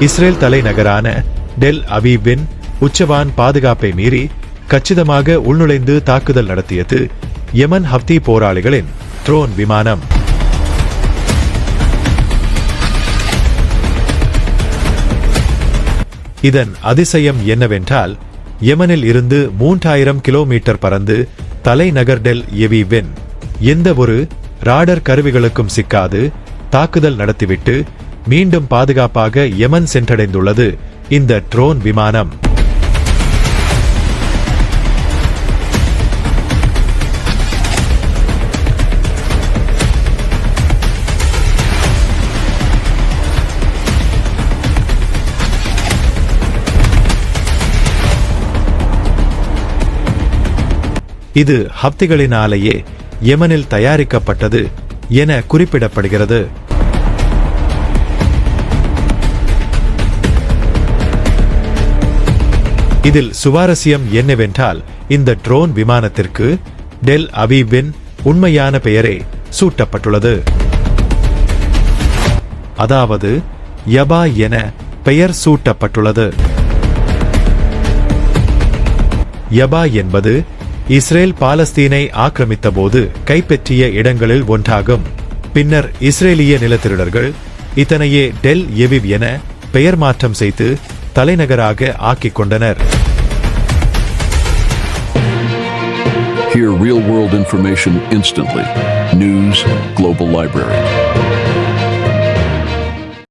Israel தலைநகரான del அவீவின் உச்சவான் பாதுகாப்பை மீறி கச்சிதமாக உள்நுழைந்து தாக்குதல் நடத்தியது யமன் ஹப்தி போராளிகளின் ட்ரோன் விமானம். இதன் அதிசயம் என்னவென்றால் யமனில் இருந்து மூன்றாயிரம் கிலோமீட்டர் பறந்து தலைநகர் டெல் எவிவின் எந்த ஒரு ராடர் கருவிகளுக்கும் சிக்காது தாக்குதல் நடத்திவிட்டு மீண்டும் பாதுகாப்பாக யமன் சென்றடைந்துள்ளது இந்த ட்ரோன் விமானம். இது ஹப்திகளினாலேயே யெமனில் தயாரிக்கப்பட்டது என குறிப்பிடப்படுகிறது. இதில் சுவாரஸ்யம் என்னவென்றால் இந்த ட்ரோன் விமானத்திற்கு டெல் அபீபின் உண்மையான பெயரே சூட்டப்பட்டுள்ளது. அதாவது யபா என பெயர் சூட்டப்பட்டுள்ளது. யபா என்பது இஸ்ரேல் பாலஸ்தீனை ஆக்கிரமித்தபோது கைப்பற்றிய இடங்களில் ஒன்றாகும் பின்னர் இஸ்ரேலிய நிலத்திருடர்கள் இதனையே டெல் எவிவ் என பெயர் மாற்றம் செய்து தலைநகராக ஆக்கிக் கொண்டனர் Hear real world information instantly. News Global Library.